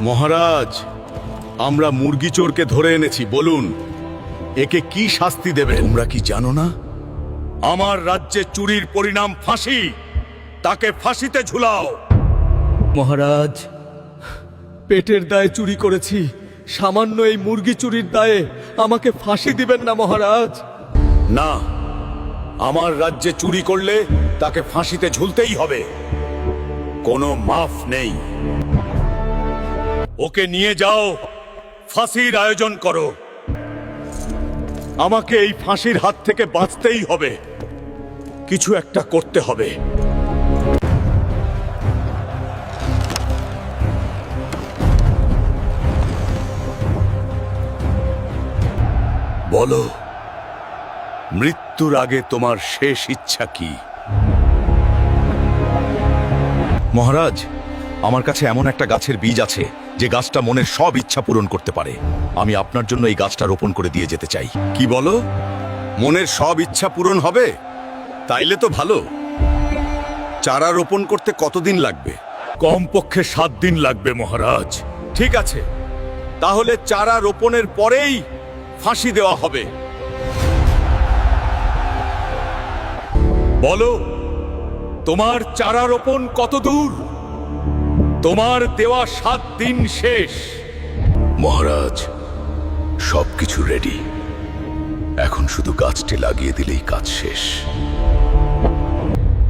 মহারাজ আমরা মুরগি চোরকে ধরে এনেছি বলুন একে কি শাস্তি দেবে তোমরা কি জানো না? আমার রাজ্যে চুরির পরিণাম ফাঁসি তাকে ফাঁসিতে ঝুলাও। মহারাজ পেটের দায়ে চুরি করেছি সামান্য এই মুরগি চুরির দায়ে আমাকে ফাঁসি দিবেন না মহারাজ? না আমার রাজ্যে চুরি করলে তাকে ফাঁসিতে ঝুলতেই হবে। কোনো মাফ নেই। ওকে নিয়ে যাও। ফাঁসির আয়োজন করো। আমাকে এই ফাঁসির হাত থেকে বাঁচতেই হবে। কিছু একটা করতে হবে। বলো, মৃত্যুর আগে তোমার শেষ ইচ্ছা কি? মহারাজ, আমার কাছে এমন একটা গাছের বীজ আছে। যে গাছটা মনের সব ইচ্ছা পূরণ করতে পারে। আমি আপনার জন্য এই গাছটা রোপণ করে দিয়ে যেতে চাই। কি বলো? মনের সব ইচ্ছা পূরণ হবে? তাইলে তো ভালো। চারা রোপণ করতে কতদিন লাগবে? কমপক্ষে সাত দিন লাগবে মহারাজ। ঠিক আছে। তাহলে চারা রোপণের পরেই ফাঁসি দেওয়া হবে। বলো তোমার চারা রোপণ কত দূর? তোমার দেওয়া সাত দিন শেষ। মহারাজ সবকিছু রেডি। এখন শুধু গাছটি লাগিয়ে দিলেই কাজ শেষ।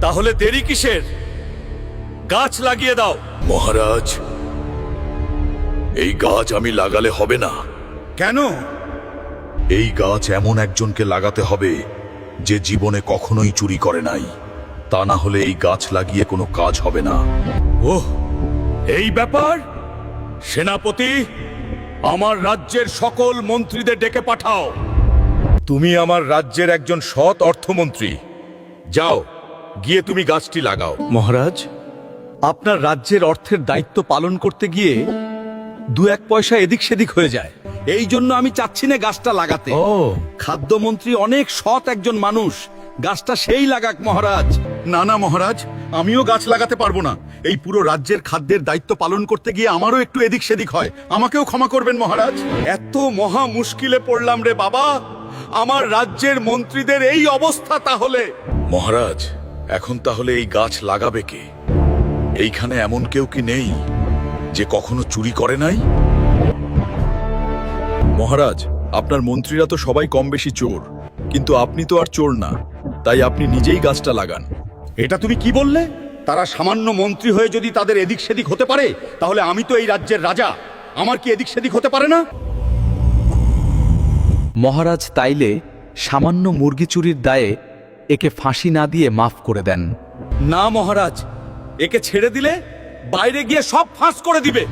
তাহলে দেরি কিসের? গাছ লাগিয়ে দাও। মহারাজ এই গাছ আমি লাগালে হবে না। কেন? এই গাছ এমন একজনকে লাগাতে হবে যে জীবনে কখনোই চুরি করে নাই। তা না হলে এই গাছ লাগিয়ে কোনো কাজ হবে না। ওহ এই ব্যাপার? সেনাপতি আমার রাজ্যের সকল মন্ত্রীদের ডেকে পাঠাও। তুমি আমার রাজ্যের একজন সৎ অর্থমন্ত্রী। যাও গিয়ে তুমি গাছটি লাগাও। মহারাজ আপনার রাজ্যের অর্থের দায়িত্ব পালন করতে গিয়ে দু এক পয়সা এদিক সেদিক হয়ে যায়। এই জন্য আমি চাচ্ছি না গাছটা লাগাতে। ও। খাদ্যমন্ত্রী অনেক সৎ একজন মানুষ। গাছটা সেই লাগাক মহারাজ। না না মহারাজ। আমিও গাছ লাগাতে পারব না। এই পুরো রাজ্যের খাদ্যের দায়িত্ব পালন করতে গিয়ে আমারও একটু এদিক সেদিক হয়। আমাকেও ক্ষমা করবেন, মহারাজ। এত মহা মুশকিলে পড়লাম রে বাবা। আমার রাজ্যের মন্ত্রীদের এই অবস্থা তাহলে। মহারাজ, এখন তাহলে এই গাছ লাগাবে কে? এইখানে এমন কেউ কি নেই যে কখনো চুরি করে নাই? মহারাজ, আপনার মন্ত্রীরা তো সবাই কম বেশি চোর। কিন্তু আপনি তো আর চোর না। তাই আপনি নিজেই গাছটা লাগান। এটা তুমি কি বললে? তারা সামান্য মন্ত্রী হয়ে যদি তাদের এদিক সেদিক হতে পারে তাহলে আমি তো এই রাজ্যের রাজা। আমার কি এদিক সেদিক হতে পারে না? মহারাজ তাইলে সামান্য মুরগি চুরির দায়ে একে ফাঁসি না দিয়ে মাফ করে দেন। না মহারাজ একে ছেড়ে দিলে বাইরে গিয়ে সব ফাঁস করে দিবে।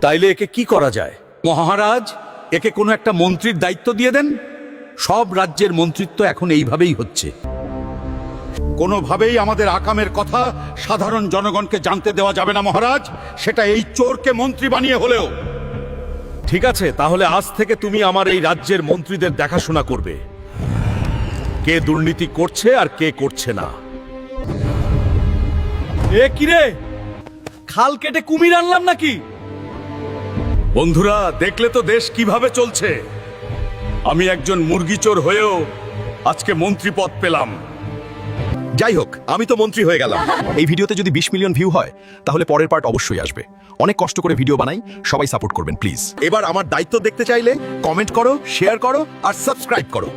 তাইলে একে কি করা যায়? মহারাজ একে কোনো একটা মন্ত্রীর দায়িত্ব দিয়ে দেন? সব রাজ্যের মন্ত্রিত্ব এখন এইভাবেই হচ্ছে। কোনোভাবেই আমাদের আকামের কথা সাধারণ জনগণকে জানতে দেওয়া যাবে না মহারাজ। সেটা এই চোরকে মন্ত্রী বানিয়ে হলেও। ঠিক আছে তাহলে আজ থেকে তুমি আমার এই রাজ্যের মন্ত্রীদের দেখাশোনা করবে। কে দুর্নীতি করছে আর কে করছে না। এ কিরে খাল কেটে কুমির আনলাম নাকি? বন্ধুরা দেখলে তো দেশ কীভাবে চলছে। আমি একজন মুরগি চোর হয়েও আজকে মন্ত্রী পদ পেলাম। যাই হোক, আমি তো মন্ত্রী হয়ে গেলাম। এই ভিডিওতে যদি বিশ মিলিয়ন ভিউ হয়, তাহলে পরের পার্ট অবশ্যই আসবে। অনেক কষ্ট করে ভিডিও বানাই, সবাই সাপোর্ট করবেন, প্লিজ। এবার আমার দায়িত্ব দেখতে চাইলে কমেন্ট করো শেয়ার করো, আর সাবস্ক্রাইব করো।